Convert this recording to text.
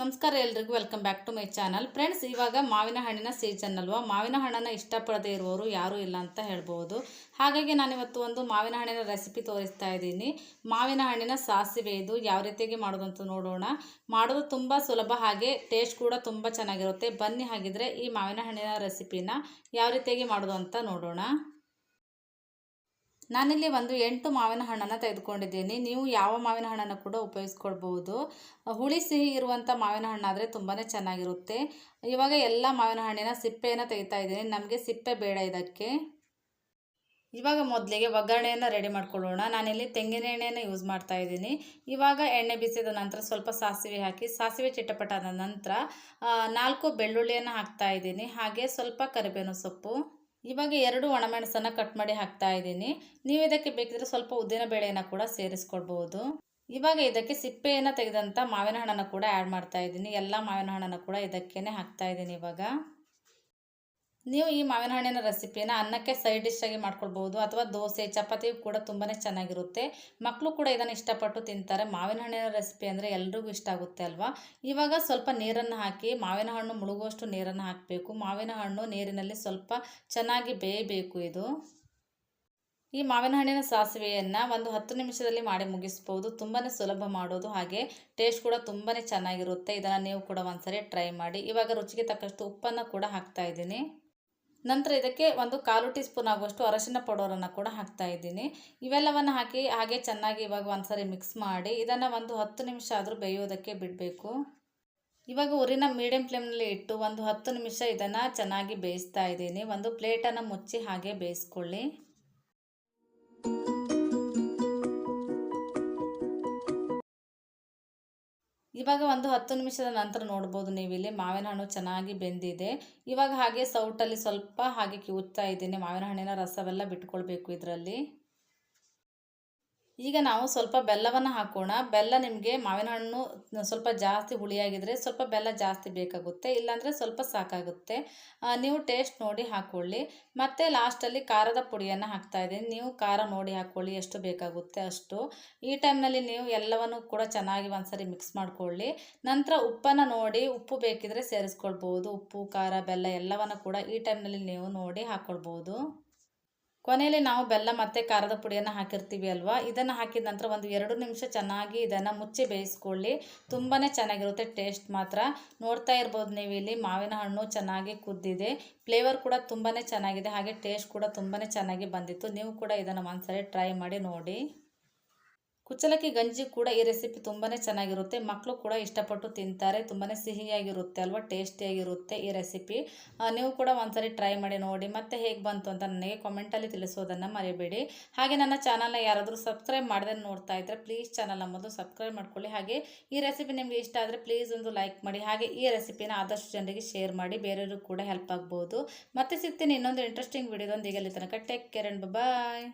ನಮಸ್ಕಾರ ಎಲ್ರಿಗೂ. Welcome back to my channel friends ಇವಾಗ ಮಾವಿನ ಹಣ್ಣಿನ ಸೀಸನ್ ಅಲ್ವಾ? ಮಾವಿನ ಹಣ್ಣನ್ನು ಇಷ್ಟಪಡದೇ ಇರುವವರು ಯಾರೂ ಇಲ್ಲ ಅಂತ ಹೇಳ್ಬೋದು. ಹಾಗಾಗಿ ನಾನಿವತ್ತು ಒಂದು ಮಾವಿನ ಹಣ್ಣಿನ ರೆಸಿಪಿ ತೋರಿಸ್ತಾ ಇದ್ದೀನಿ. ಮಾವಿನ ಹಣ್ಣಿನ ಸಾಸಿವೆ ಇದು. ಯಾವ ರೀತಿಯಾಗಿ ಅಂತ ನೋಡೋಣ. ಮಾಡೋದು ತುಂಬ ಸುಲಭ, ಹಾಗೆ ಟೇಸ್ಟ್ ಕೂಡ ತುಂಬ ಚೆನ್ನಾಗಿರುತ್ತೆ. ಬನ್ನಿ ಹಾಗಿದ್ರೆ ಈ ಮಾವಿನ ಹಣ್ಣಿನ ರೆಸಿಪಿನ ಯಾವ ರೀತಿಯಾಗಿ ಮಾಡೋದು ಅಂತ ನೋಡೋಣ. ನಾನಿಲ್ಲಿ ಒಂದು ಎಂಟು ಮಾವಿನ ಹಣ್ಣನ್ನು ತೆಗೆದುಕೊಂಡಿದ್ದೀನಿ. ನೀವು ಯಾವ ಮಾವಿನ ಹಣ್ಣನ್ನು ಕೂಡ ಉಪಯೋಗಿಸ್ಕೊಳ್ಬೋದು ಹುಳಿ ಸಿಹಿ ಇರುವಂಥ ಮಾವಿನ ಹಣ್ಣಾದರೆ ತುಂಬಾ ಚೆನ್ನಾಗಿರುತ್ತೆ. ಇವಾಗ ಎಲ್ಲ ಮಾವಿನ ಹಣ್ಣಿನ ಸಿಪ್ಪೆಯನ್ನು ತೆಗಿತಾ ಇದ್ದೀನಿ. ನಮಗೆ ಸಿಪ್ಪೆ ಬೇಡ ಇದಕ್ಕೆ. ಇವಾಗ ಮೊದಲಿಗೆ ಒಗ್ಗರಣೆಯನ್ನು ರೆಡಿ ಮಾಡ್ಕೊಳ್ಳೋಣ. ನಾನಿಲ್ಲಿ ತೆಂಗಿನ ಎಣ್ಣೆಯನ್ನು ಯೂಸ್ ಮಾಡ್ತಾ ಇದ್ದೀನಿ. ಇವಾಗ ಎಣ್ಣೆ ಬಿಸಿದ ನಂತರ ಸ್ವಲ್ಪ ಸಾಸಿವೆ ಹಾಕಿ, ಸಾಸಿವೆ ಚಿಟ್ಟಪಟ್ಟಾದ ನಂತರ ನಾಲ್ಕು ಬೆಳ್ಳುಳ್ಳಿಯನ್ನು ಹಾಕ್ತಾ ಇದ್ದೀನಿ. ಹಾಗೆ ಸ್ವಲ್ಪ ಕರಿಬೇವಿನ ಸೊಪ್ಪು. ಇವಾಗ ಎರಡು ಒಣಮೆಣಸನ್ನು ಕಟ್ ಮಾಡಿ ಹಾಕ್ತಾ ಇದ್ದೀನಿ. ನೀವು ಇದಕ್ಕೆ ಬೇಕಿದ್ರೆ ಸ್ವಲ್ಪ ಉದ್ದಿನ ಬೇಳೆಯನ್ನು ಕೂಡ ಸೇರಿಸ್ಕೊಡ್ಬೋದು. ಇವಾಗ ಇದಕ್ಕೆ ಸಿಪ್ಪೆಯನ್ನು ತೆಗೆದಂಥ ಮಾವಿನ ಹಣ್ಣನ್ನು ಕೂಡ ಆ್ಯಡ್ ಮಾಡ್ತಾ ಇದ್ದೀನಿ. ಎಲ್ಲ ಮಾವಿನ ಹಣ್ಣನ್ನು ಕೂಡ ಇದಕ್ಕೇ ಹಾಕ್ತಾ ಇದ್ದೀನಿ ಇವಾಗ. ನೀವು ಈ ಮಾವಿನ ಹಣ್ಣಿನ ರೆಸಿಪಿನ ಅನ್ನಕ್ಕೆ ಸೈಡ್ ಡಿಶ್ ಆಗಿ ಮಾಡ್ಕೊಳ್ಬೋದು ಅಥವಾ ದೋಸೆ, ಚಪಾತಿ ಕೂಡ ತುಂಬಾ ಚೆನ್ನಾಗಿರುತ್ತೆ. ಮಕ್ಕಳು ಕೂಡ ಇದನ್ನು ಇಷ್ಟಪಟ್ಟು ತಿಂತಾರೆ. ಮಾವಿನ ಹಣ್ಣಿನ ರೆಸಿಪಿ ಅಂದರೆ ಎಲ್ರಿಗೂ ಇಷ್ಟ ಆಗುತ್ತೆ ಅಲ್ವಾ? ಇವಾಗ ಸ್ವಲ್ಪ ನೀರನ್ನು ಹಾಕಿ ಮಾವಿನ ಹಣ್ಣು ಮುಳುಗುವಷ್ಟು ನೀರನ್ನು ಹಾಕಬೇಕು. ಮಾವಿನ ಹಣ್ಣು ನೀರಿನಲ್ಲಿ ಸ್ವಲ್ಪ ಚೆನ್ನಾಗಿ ಬೇಯಬೇಕು ಇದು. ಈ ಮಾವಿನ ಹಣ್ಣಿನ ಸಾಸಿವೆಯನ್ನು ಒಂದು ಹತ್ತು ನಿಮಿಷದಲ್ಲಿ ಮಾಡಿ ಮುಗಿಸ್ಬೋದು. ತುಂಬಾ ಸುಲಭ ಮಾಡೋದು. ಹಾಗೆ ಟೇಸ್ಟ್ ಕೂಡ ತುಂಬಾ ಚೆನ್ನಾಗಿರುತ್ತೆ. ಇದನ್ನು ನೀವು ಕೂಡ ಒಂದ್ಸರಿ ಟ್ರೈ ಮಾಡಿ. ಇವಾಗ ರುಚಿಗೆ ತಕ್ಕಷ್ಟು ಉಪ್ಪನ್ನು ಕೂಡ ಹಾಕ್ತಾ ಇದ್ದೀನಿ. ನಂತರ ಇದಕ್ಕೆ ಒಂದು ಕಾಲು ಟೀ ಸ್ಪೂನ್ ಆಗುವಷ್ಟು ಅರಶಿನ ಪೌಡರನ್ನು ಕೂಡ ಹಾಕ್ತಾ ಇದ್ದೀನಿ. ಇವೆಲ್ಲವನ್ನು ಹಾಕಿ ಹಾಗೆ ಚೆನ್ನಾಗಿ ಇವಾಗ ಒಂದ್ಸರಿ ಮಿಕ್ಸ್ ಮಾಡಿ ಇದನ್ನು ಒಂದು ಹತ್ತು ನಿಮಿಷ ಆದರೂ ಬೇಯೋದಕ್ಕೆ ಬಿಡಬೇಕು. ಇವಾಗ ಉರಿನ ಮೀಡಿಯಂ ಫ್ಲೇಮ್ನಲ್ಲಿ ಇಟ್ಟು ಒಂದು ಹತ್ತು ನಿಮಿಷ ಇದನ್ನು ಚೆನ್ನಾಗಿ ಬೇಯಿಸ್ತಾ ಇದ್ದೀನಿ. ಒಂದು ಪ್ಲೇಟನ್ನು ಮುಚ್ಚಿ ಹಾಗೆ ಬೇಯಿಸ್ಕೊಳ್ಳಿ. ಇವಾಗ ಒಂದು ಹತ್ತು ನಿಮಿಷದ ನಂತರ ನೋಡ್ಬೋದು ನೀವು ಇಲ್ಲಿ ಮಾವಿನ ಹಣ್ಣು ಚೆನ್ನಾಗಿ ಬೆಂದಿದೆ. ಇವಾಗ ಹಾಗೆ ಸೌಟಲ್ಲಿ ಸ್ವಲ್ಪ ಹಾಗೆ ಕಿವುತ್ತಾ ಇದ್ದೀನಿ. ಮಾವಿನ ಹಣ್ಣಿನ ರಸವೆಲ್ಲ ಬಿಟ್ಕೊಳ್ಬೇಕು ಇದರಲ್ಲಿ. ಈಗ ನಾವು ಸ್ವಲ್ಪ ಬೆಲ್ಲವನ್ನು ಹಾಕೋಣ. ಬೆಲ್ಲ ನಿಮಗೆ ಮಾವಿನ ಹಣ್ಣು ಸ್ವಲ್ಪ ಜಾಸ್ತಿ ಹುಳಿಯಾಗಿದ್ದರೆ ಸ್ವಲ್ಪ ಬೆಲ್ಲ ಜಾಸ್ತಿ ಬೇಕಾಗುತ್ತೆ, ಇಲ್ಲಾಂದರೆ ಸ್ವಲ್ಪ ಸಾಕಾಗುತ್ತೆ. ನೀವು ಟೇಸ್ಟ್ ನೋಡಿ ಹಾಕ್ಕೊಳ್ಳಿ ಮತ್ತು ಲಾಸ್ಟಲ್ಲಿ ಖಾರದ ಪುಡಿಯನ್ನು ಹಾಕ್ತಾ ಇದ್ದೀನಿ. ನೀವು ಖಾರ ನೋಡಿ ಹಾಕ್ಕೊಳ್ಳಿ ಎಷ್ಟು ಬೇಕಾಗುತ್ತೆ ಅಷ್ಟು. ಈ ಟೈಮ್ನಲ್ಲಿ ನೀವು ಎಲ್ಲವನ್ನು ಕೂಡ ಚೆನ್ನಾಗಿ ಒಂದ್ಸರಿ ಮಿಕ್ಸ್ ಮಾಡ್ಕೊಳ್ಳಿ. ನಂತರ ಉಪ್ಪನ್ನು ನೋಡಿ, ಉಪ್ಪು ಬೇಕಿದ್ರೆ ಸೇರಿಸ್ಕೊಳ್ಬೋದು. ಉಪ್ಪು, ಖಾರ, ಬೆಲ್ಲ ಎಲ್ಲವನ್ನು ಕೂಡ ಈ ಟೈಮ್ನಲ್ಲಿ ನೀವು ನೋಡಿ ಹಾಕ್ಕೊಳ್ಬೋದು ಕೊನೆಯಲ್ಲಿ ನಾವು ಬೆಲ್ಲ ಮತ್ತು ಖಾರದ ಪುಡಿಯನ್ನು ಹಾಕಿರ್ತೀವಿ ಅಲ್ವಾ? ಇದನ್ನು ಹಾಕಿದ ನಂತರ ಒಂದು ಎರಡು ನಿಮಿಷ ಚೆನ್ನಾಗಿ ಇದನ್ನು ಮುಚ್ಚಿ ಬೇಯಿಸ್ಕೊಳ್ಳಿ. ತುಂಬಾ ಚೆನ್ನಾಗಿರುತ್ತೆ ಟೇಸ್ಟ್ ಮಾತ್ರ. ನೋಡ್ತಾ ಇರ್ಬೋದು ನೀವು ಇಲ್ಲಿ ಮಾವಿನ ಹಣ್ಣು ಚೆನ್ನಾಗಿ ಕುದ್ದಿದೆ. ಫ್ಲೇವರ್ ಕೂಡ ತುಂಬಾ ಚೆನ್ನಾಗಿದೆ. ಹಾಗೆ ಟೇಸ್ಟ್ ಕೂಡ ತುಂಬಾ ಚೆನ್ನಾಗಿ ಬಂದಿತ್ತು. ನೀವು ಕೂಡ ಇದನ್ನು ಒಂದ್ಸರಿ ಟ್ರೈ ಮಾಡಿ ನೋಡಿ. ಕುಚ್ಚಲಕ್ಕಿ ಗಂಜಿ ಕೂಡ ಈ ರೆಸಿಪಿ ತುಂಬಾ ಚೆನ್ನಾಗಿರುತ್ತೆ. ಮಕ್ಕಳು ಕೂಡ ಇಷ್ಟಪಟ್ಟು ತಿಂತಾರೆ. ತುಂಬಾ ಸಿಹಿಯಾಗಿರುತ್ತೆ ಅಲ್ವಾ? ಟೇಸ್ಟಿಯಾಗಿರುತ್ತೆ ಈ ರೆಸಿಪಿ ನೀವು ಕೂಡ ಒಂದ್ಸರಿ ಟ್ರೈ ಮಾಡಿ ನೋಡಿ. ಮತ್ತೆ ಹೇಗೆ ಬಂತು ಅಂತ ನನಗೆ ಕಾಮೆಂಟಲ್ಲಿ ತಿಳಿಸೋದನ್ನು ಮರಿಬೇಡಿ. ಹಾಗೆ ನನ್ನ ಚಾನಲ್ನ ಯಾರಾದರೂ ಸಬ್ಸ್ಕ್ರೈಬ್ ಮಾಡಿದ್ರೆ ನೋಡ್ತಾ ಇದ್ದರೆ ಪ್ಲೀಸ್ ಚಾನಲ್ ಮೊದಲು ಸಬ್ಸ್ಕ್ರೈಬ್ ಮಾಡ್ಕೊಳ್ಳಿ. ಹಾಗೆ ಈ ರೆಸಿಪಿ ನಿಮಗೆ ಇಷ್ಟ ಆದರೆ ಪ್ಲೀಸ್ ಒಂದು ಲೈಕ್ ಮಾಡಿ. ಹಾಗೆ ಈ ರೆಸಿಪಿನ ಆದಷ್ಟು ಜನರಿಗೆ ಶೇರ್ ಮಾಡಿ. ಬೇರೆಯವ್ರಿಗೂ ಕೂಡ ಹೆಲ್ಪ್ ಆಗ್ಬೋದು. ಮತ್ತೆ ಸಿಗ್ತೀನಿ ಇನ್ನೊಂದು ಇಂಟ್ರೆಸ್ಟಿಂಗ್ ವಿಡಿಯೋದೊಂದಿಗೆ ಅಲ್ಲಿ ತನಕ ಟೇಕ್ ಕೇರ್ ಅಂಡ್ ಬಾಯ್